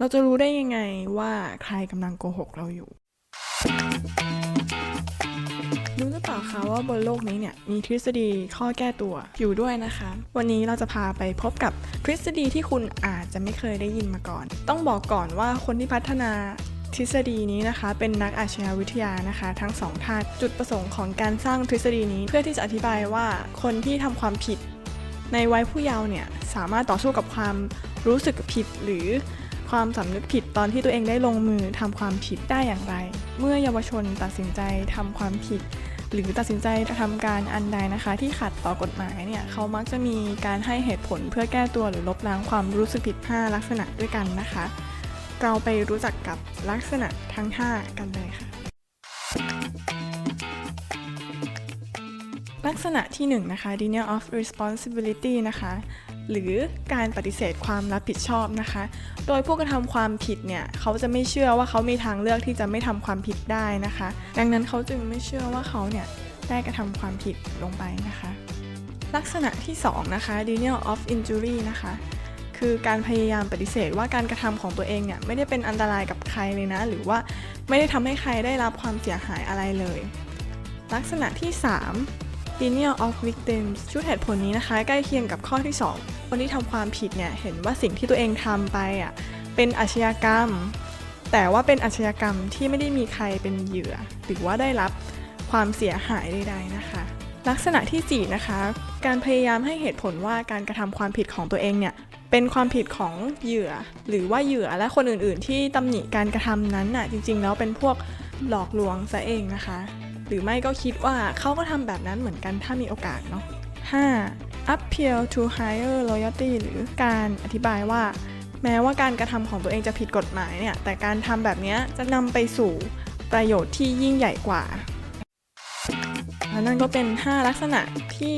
เราจะรู้ได้ยังไงว่าใครกำลังโกหกเราอยู่ รู้หรือเปล่าคะว่าบนโลกนี้เนี่ยมีทฤษฎีข้อแก้ตัวอยู่ด้วยนะคะ วันนี้เราจะพาไปพบกับทฤษฎีที่คุณอาจจะไม่เคยได้ยินมาก่อน ต้องบอกก่อนว่าคนที่พัฒนาทฤษฎีนี้นะคะเป็นนักอาชญาวิทยานะคะ ทั้งสองท่านจุดประสงค์ของการสร้างทฤษฎีนี้ เพื่อที่จะอธิบายว่าคนที่ทำความผิด ในวัยผู้เยาว์เนี่ยสามารถต่อสู้กับความรู้สึกผิดหรือ ความสำนึกผิดตอนที่ตัวเองได้ลงมือทำความผิดได้อย่างไร เมื่อเยาวชนตัดสินใจทำความผิด หรือตัดสินใจทำการอันใดนะคะ ที่ขัดต่อกฎหมายเนี่ยเขามักจะมีการให้เหตุผลเพื่อแก้ตัวหรือลบล้างความรู้สึกผิด 5 ลักษณะด้วยกันนะคะ เราไปรู้จักกับลักษณะทั้ง 5 กันเลยค่ะ ลักษณะที่1นนะคะ denial of responsibility นะคะ หรือการปฏิเสธความรับผิดชอบนะคะ โดยผู้กระทำความผิดเนี่ยเขาจะไม่เชื่อว่าเขามีทางเลือกที่จะไม่ทำความผิดได้นะคะ ดังนั้นเขาจึงไม่เชื่อว่าเขาเนี่ยได้กระทำความผิดลงไปนะคะ ลักษณะที่ 2 นะคะ denial of injury นะคะ คือการพยายามปฏิเสธว่าการกระทำของตัวเองเนี่ยไม่ได้เป็นอันตรายกับใครเลยนะ หรือว่าไม่ได้ทำให้ใครได้รับความเสียหายอะไรเลย ลักษณะที่ 3 denial of victims ชุดเหตุผลนี้นะคะ ใกล้เคียงกับข้อที่ 2 คนที่ทำความผิดเนี่ย เห็นว่าสิ่งที่ตัวเองทำไปอะเป็นอาชญากรรม แต่ว่าเป็นอาชญากรรมที่ไม่ได้มีใครเป็นเหยื่อ หรือว่าได้รับความเสียหายใดๆนะคะ ลักษณะที่ 4 นะคะ การพยายามให้เหตุผลว่าการกระทำความผิดของตัวเองเนี่ยเป็นความผิดของเหยื่อ หรือว่าเหยื่อและคนอื่นๆ ที่ตำหนิการกระทำนั้นน่ะจริงๆ แล้วเป็นพวกหลอกลวงซะเองนะคะ หรือไม่ก็คิดว่าเขาก็ทำแบบนั้นเหมือนกันถ้ามีโอกาสเนาะ 5. appeal to higher loyalty หรือการอธิบายว่า แม้ว่าการกระทำของตัวเองจะผิดกฎหมายเนี่ย แต่การทำแบบนี้จะนำไปสู่ประโยชน์ที่ยิ่งใหญ่กว่าและนั่นก็เป็น 5 ลักษณะที่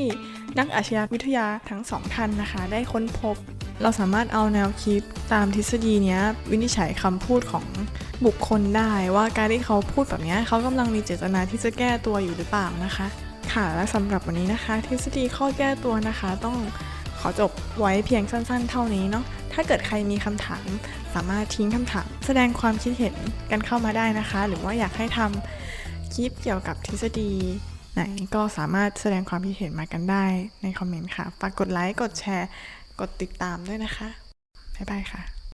นักอาชญาวิทยาทั้งสองท่านนะคะ ได้ค้นพบ เราสามารถเอาแนวคิดตามทฤษฎีนี้วินิจฉัยคำพูดของ บุคคลได้ว่าการที่เขาพูดแบบนี้เขากำลังมีเจตนาที่จะแก้ตัวอยู่หรือเปล่านะคะ ค่ะและสำหรับวันนี้นะคะ ทฤษฎีข้อแก้ตัวนะคะ ต้องขอจบไว้เพียงสั้นๆ เท่านี้เนาะถ้าเกิดใครมีคำถาม สามารถทิ้งคำถาม แสดงความคิดเห็นกันเข้ามาได้นะคะ หรือว่าอยากให้ทำคลิปเกี่ยวกับทฤษฎีไหนก็สามารถแสดงความคิดเห็นมากันได้ในคอมเมนต์ค่ะฝากกดไลค์กดแชร์ กดติดตามด้วยนะคะบ๊ายบายค่ะ